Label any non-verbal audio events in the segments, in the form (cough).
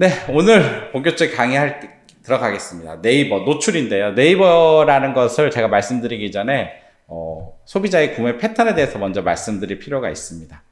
네, 오늘 본격적 강의할 때- 들어가겠습니다. 네이버 노출인데요. 네이버라는 것을 제가 말씀드리기 전에 어, 소비자의 구매 패턴에 대해서 먼저 말씀드릴 필요가 있습니다.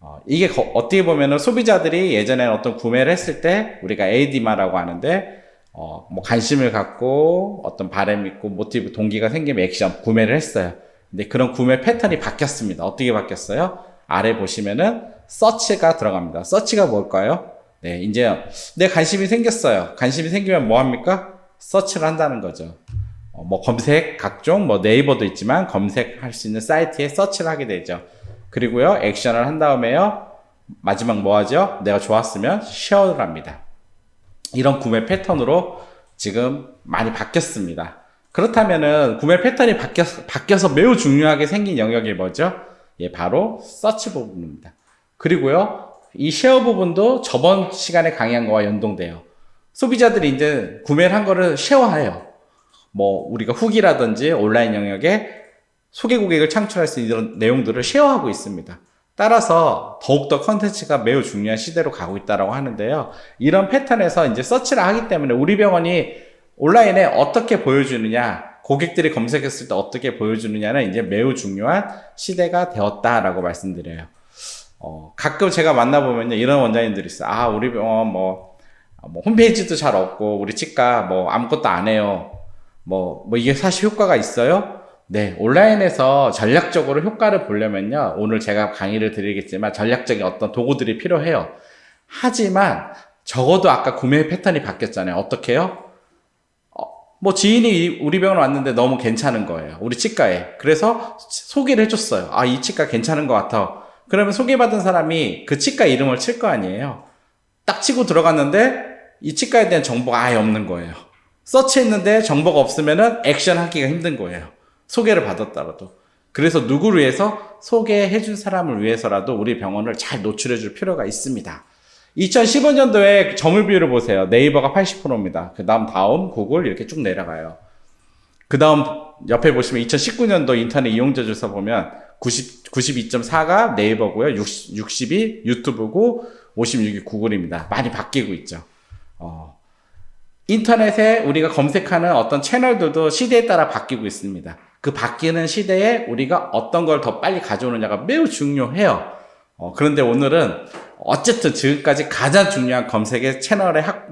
어, 이게 거- 어떻게 보면은 소비자들이 예전에 어떤 구매를 했을 때 우리가 AD마라고 하는데 어, 뭐 관심을 갖고 어떤 바람 있고 모티브 동기가 생기면 액션 구매를 했어요. 근데 그런 구매 패턴이 바뀌었습니다. 어떻게 바뀌었어요? 아래 보시면은 서치가 들어갑니다. 서치가 뭘까요? 네, 이제 내 관심이 생겼어요. 관심이 생기면 뭐 합니까? 서치를 한다는 거죠. 어, 뭐 검색 각종 뭐 네이버도 있지만 검색할 수 있는 사이트에 서치를 하게 되죠. 그리고요 액션을 한 다음에요 마지막 뭐 하죠? 내가 좋았으면 쉐어를 합니다. 이런 구매 패턴으로 지금 많이 바뀌었습니다. 그렇다면은 구매 패턴이 바뀌어, 바뀌어서 매우 중요하게 생긴 영역이 뭐죠? 예, 바로 서치 부분입니다. 그리고요, 이 쉐어 부분도 저번 시간에 강의한 거와 연동돼요. 소비자들이 이제 구매를 한 거를 쉐어해요. 뭐, 우리가 후기라든지 온라인 영역에 소개 고객을 창출할 수 있는 내용들을 쉐어하고 있습니다. 따라서 더욱더 컨텐츠가 매우 중요한 시대로 가고 있다고 하는데요. 이런 패턴에서 이제 서치를 하기 때문에 우리 병원이 온라인에 어떻게 보여주느냐, 고객들이 검색했을 때 어떻게 보여주느냐는 이제 매우 중요한 시대가 되었다라고 말씀드려요. 어, 가끔 제가 만나보면요, 이런 원장님들이 있어요. 아, 우리 병원 뭐, 뭐 홈페이지도 잘 없고, 우리 치과 뭐 아무것도 안 해요. 뭐, 뭐 이게 사실 효과가 있어요? 네, 온라인에서 전략적으로 효과를 보려면요, 오늘 제가 강의를 드리겠지만 전략적인 어떤 도구들이 필요해요. 하지만 적어도 아까 구매 패턴이 바뀌었잖아요. 어떻게요? 어, 뭐 지인이 우리 병원 왔는데 너무 괜찮은 거예요. 우리 치과에. 그래서 소개를 해줬어요. 아, 이 치과 괜찮은 것 같아. 그러면 소개받은 사람이 그 치과 이름을 칠 거 아니에요. 딱 치고 들어갔는데 이 치과에 대한 정보가 아예 없는 거예요. 서치했는데 정보가 없으면은 액션 하기가 힘든 거예요. 소개를 받았더라도. 그래서 누구를 위해서 소개해준 사람을 위해서라도 우리 병원을 잘 노출해줄 필요가 있습니다. 2015년도에 점유 비율을 보세요. 네이버가 80%입니다. 그 다음 다음 구글 이렇게 쭉 내려가요. 그 다음 옆에 보시면 2019년도 인터넷 이용자 조사 보면 90, 92.4가 네이버고요. 60, 60이 유튜브고 56이 구글입니다. 많이 바뀌고 있죠. 어, 인터넷에 우리가 검색하는 어떤 채널들도 시대에 따라 바뀌고 있습니다. 그 바뀌는 시대에 우리가 어떤 걸 더 빨리 가져오느냐가 매우 중요해요. 어, 그런데 오늘은 어쨌든 지금까지 가장 중요한 검색의 채널의 확,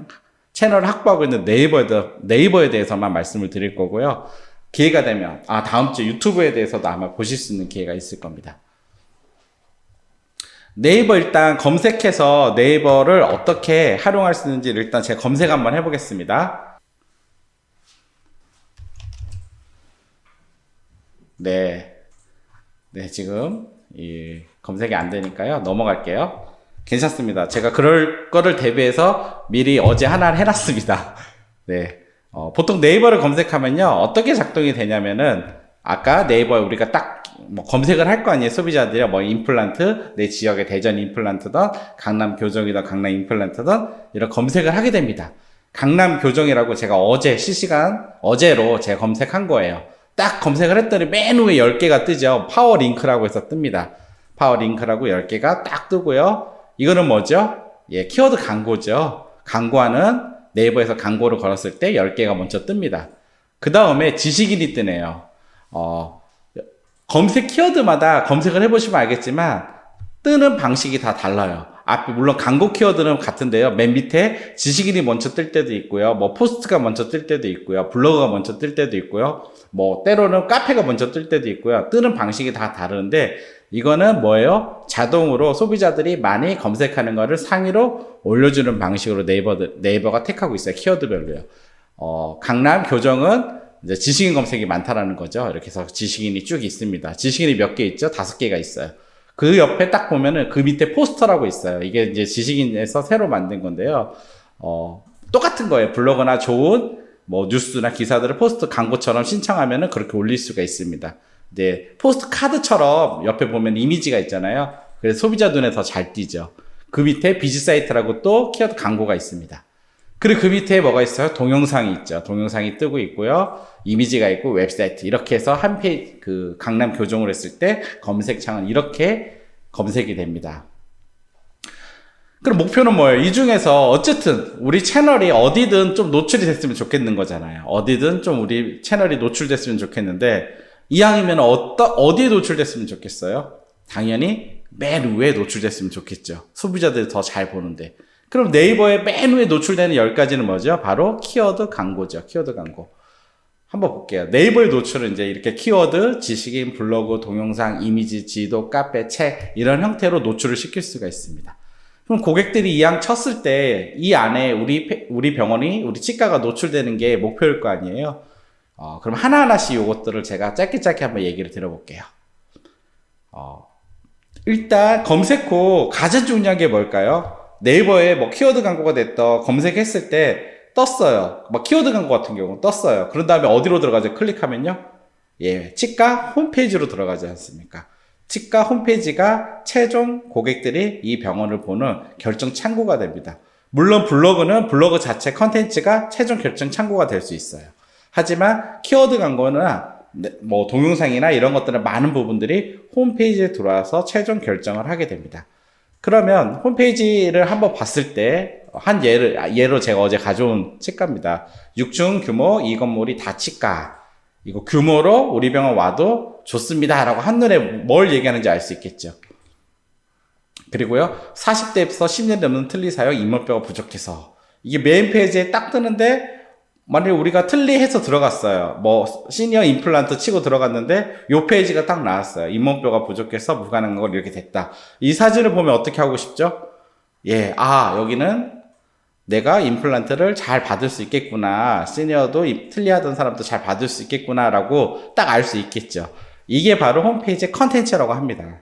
채널을 확보하고 있는 네이버에, 대- 네이버에 대해서만 말씀을 드릴 거고요. 기회가 되면, 아, 다음 주 유튜브에 대해서도 아마 보실 수 있는 기회가 있을 겁니다. 네이버 일단 검색해서 네이버를 어떻게 활용할 수 있는지를 일단 제가 검색 한번 해보겠습니다. 네. 네, 지금 이 검색이 안 되니까요. 넘어갈게요. 괜찮습니다. 제가 그럴 거를 대비해서 미리 어제 하나를 해놨습니다. (laughs) 네. 어, 보통 네이버를 검색하면요. 어떻게 작동이 되냐면은 아까 네이버에 우리가 딱 뭐 검색을 할 거 아니에요. 소비자들이 뭐 임플란트, 내 지역의 대전 임플란트든 강남 교정이든 강남 임플란트든 이런 검색을 하게 됩니다. 강남 교정이라고 제가 어제 실시간 어제로 제가 검색한 거예요. 딱 검색을 했더니 맨 위에 10개가 뜨죠. 파워 링크라고 해서 뜹니다. 파워 링크라고 10개가 딱 뜨고요. 이거는 뭐죠? 예, 키워드 광고죠. 광고하는 네이버에서 광고를 걸었을 때 10개가 먼저 뜹니다. 그 다음에 지식인이 뜨네요. 어, 검색 키워드마다 검색을 해보시면 알겠지만 뜨는 방식이 다 달라요. 앞에 물론 광고 키워드는 같은데요. 맨 밑에 지식인이 먼저 뜰 때도 있고요. 뭐 포스트가 먼저 뜰 때도 있고요. 블로그가 먼저 뜰 때도 있고요. 뭐 때로는 카페가 먼저 뜰 때도 있고요. 뜨는 방식이 다 다른데 이거는 뭐예요? 자동으로 소비자들이 많이 검색하는 거를 상위로 올려주는 방식으로 네이버 네이버가 택하고 있어요. 키워드별로요. 어, 강남 교정은 이제 지식인 검색이 많다라는 거죠. 이렇게 해서 지식인이 쭉 있습니다. 지식인이 몇 개 있죠? 다섯 개가 있어요. 그 옆에 딱 보면은 그 밑에 포스터라고 있어요. 이게 이제 지식인에서 새로 만든 건데요. 어, 똑같은 거예요. 블로그나 좋은 뭐 뉴스나 기사들을 포스트 광고처럼 신청하면은 그렇게 올릴 수가 있습니다. 네, 포스트 카드처럼 옆에 보면 이미지가 있잖아요. 그래서 소비자 눈에 더 잘 띄죠. 그 밑에 비즈 사이트라고 또 키워드 광고가 있습니다. 그리고 그 밑에 뭐가 있어요? 동영상이 있죠. 동영상이 뜨고 있고요. 이미지가 있고 웹사이트. 이렇게 해서 한 페이지, 그 강남 교정을 했을 때 검색창은 이렇게 검색이 됩니다. 그럼 목표는 뭐예요? 이 중에서 어쨌든 우리 채널이 어디든 좀 노출이 됐으면 좋겠는 거잖아요. 어디든 좀 우리 채널이 노출됐으면 좋겠는데 이왕이면 어떠, 어디에 노출됐으면 좋겠어요? 당연히 맨 위에 노출됐으면 좋겠죠. 소비자들이 더 잘 보는데. 그럼 네이버에 맨 위에 노출되는 10가지는 뭐죠? 바로 키워드 광고죠. 키워드 광고. 한번 볼게요. 네이버의 노출은 이제 이렇게 키워드, 지식인, 블로그, 동영상, 이미지, 지도, 카페, 책 이런 형태로 노출을 시킬 수가 있습니다. 그럼 고객들이 이왕 쳤을 때 이 안에 우리 페- 우리 병원이 우리 치과가 노출되는 게 목표일 거 아니에요. 어, 그럼 하나하나씩 요것들을 제가 짧게 짧게 한번 얘기를 들어볼게요. 어, 일단 검색 후 가장 중요한 게 뭘까요? 네이버에 뭐 키워드 광고가 됐던 검색했을 때 떴어요. 막 키워드 광고 같은 경우는 떴어요. 그런 다음에 어디로 들어가죠? 클릭하면요. 예, 치과 홈페이지로 들어가지 않습니까? 치과 홈페이지가 최종 고객들이 이 병원을 보는 결정 창구가 됩니다. 물론 블로그는 블로그 자체 컨텐츠가 최종 결정 창구가 될 수 있어요. 하지만 키워드 광고나 네, 뭐 동영상이나 이런 것들은 많은 부분들이 홈페이지에 들어와서 최종 결정을 하게 됩니다. 그러면 홈페이지를 한번 봤을 때 한 예를 아, 예로 제가 어제 가져온 치과입니다. 6층 규모 이 건물이 다 치과. 이거 규모로 우리 병원 와도 좋습니다라고 한눈에 뭘 얘기하는지 알 수 있겠죠. 그리고요 40대에서 10년 넘는 틀니 사용 입문뼈가 부족해서 이게 메인 페이지에 딱 뜨는데 만약에 우리가 틀리해서 들어갔어요. 뭐 시니어 임플란트 치고 들어갔는데 요 페이지가 딱 나왔어요. 잇몸뼈가 부족해서 불가능한 걸 이렇게 됐다. 이 사진을 보면 어떻게 하고 싶죠? 예, 아 여기는 내가 임플란트를 잘 받을 수 있겠구나. 시니어도 이- 틀리하던 사람도 잘 받을 수 있겠구나라고 딱 알 수 있겠죠. 이게 바로 홈페이지 컨텐츠라고 합니다.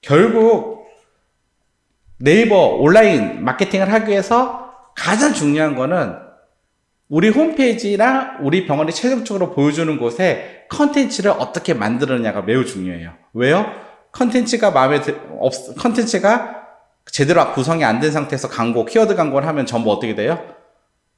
결국 네이버 온라인 마케팅을 하기 위해서 가장 중요한 거는 우리 홈페이지나 우리 병원이 최종적으로 보여주는 곳에 컨텐츠를 어떻게 만들느냐가 매우 중요해요. 왜요? 컨텐츠가 마음에 들, 없, 컨텐츠가 제대로 구성이 안 된 상태에서 광고, 키워드 광고를 하면 전부 어떻게 돼요?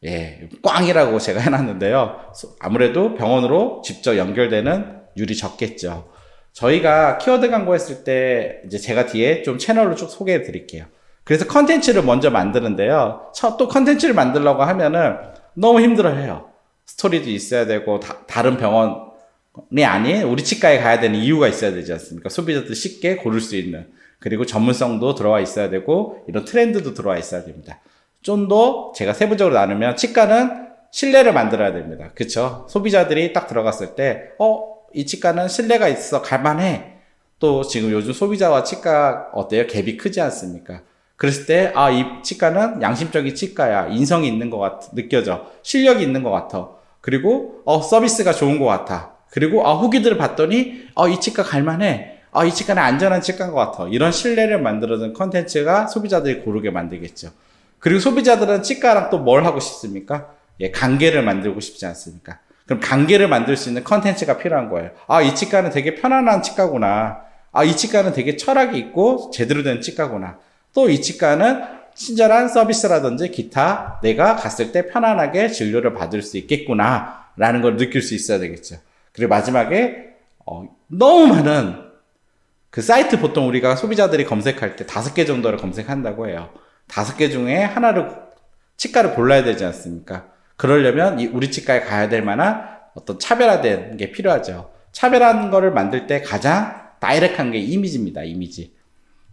예, 꽝이라고 제가 해놨는데요. 소- 아무래도 병원으로 직접 연결되는 율이 적겠죠. 저희가 키워드 광고 했을 때 이제 제가 뒤에 좀 채널을 쭉 소개해 드릴게요. 그래서 컨텐츠를 먼저 만드는데요. 첫- 또 컨텐츠를 만들려고 하면은 너무 힘들어해요. 스토리도 있어야 되고 다, 른 병원이 아닌 우리 치과에 가야 되는 이유가 있어야 되지 않습니까? 소비자들 쉽게 고를 수 있는 그리고 전문성도 들어와 있어야 되고 이런 트렌드도 들어와 있어야 됩니다. 좀 더 제가 세부적으로 나누면 치과는 신뢰를 만들어야 됩니다. 그쵸? 소비자들이 딱 들어갔을 때, 어, 이 치과는 신뢰가 있어 갈만해. 또 지금 요즘 소비자와 치과 어때요? 갭이 크지 않습니까? 그랬을 때, 아, 이 치과는 양심적인 치과야. 인성이 있는 것 같아. 느껴져. 실력이 있는 것 같아. 그리고, 어, 서비스가 좋은 것 같아. 그리고, 아, 후기들을 봤더니, 어, 이 치과 갈만해. 아, 이 치과는 안전한 치과인 것 같아. 이런 신뢰를 만들어준 컨텐츠가 소비자들이 고르게 만들겠죠. 그리고 소비자들은 치과랑 또 뭘 하고 싶습니까? 예, 관계를 만들고 싶지 않습니까? 그럼 관계를 만들 수 있는 컨텐츠가 필요한 거예요. 아, 이 치과는 되게 편안한 치과구나. 아, 이 치과는 되게 철학이 있고 제대로 된 치과구나. 또 이 치과는 친절한 서비스라든지 기타 내가 갔을 때 편안하게 진료를 받을 수 있겠구나. 라는 걸 느낄 수 있어야 되겠죠. 그리고 마지막에, 어, 너무 많은 그 사이트 보통 우리가 소비자들이 검색할 때 다섯 개 정도를 검색한다고 해요. 다섯 개 중에 하나를 치과를 골라야 되지 않습니까? 그러려면 이 우리 치과에 가야 될 만한 어떤 차별화된 게 필요하죠. 차별한 거를 만들 때 가장 다이렉트한 게 이미지입니다. 이미지.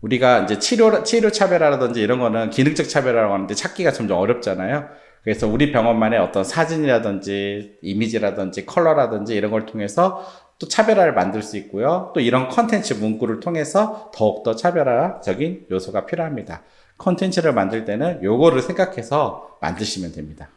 우리가 이제 치료 치료 차별화라든지 이런 거는 기능적 차별화라고 하는데 찾기가 점점 어렵잖아요. 그래서 우리 병원만의 어떤 사진이라든지 이미지라든지 컬러라든지 이런 걸 통해서 또 차별화를 만들 수 있고요. 또 이런 컨텐츠 문구를 통해서 더욱더 차별화적인 요소가 필요합니다. 컨텐츠를 만들 때는 요거를 생각해서 만드시면 됩니다.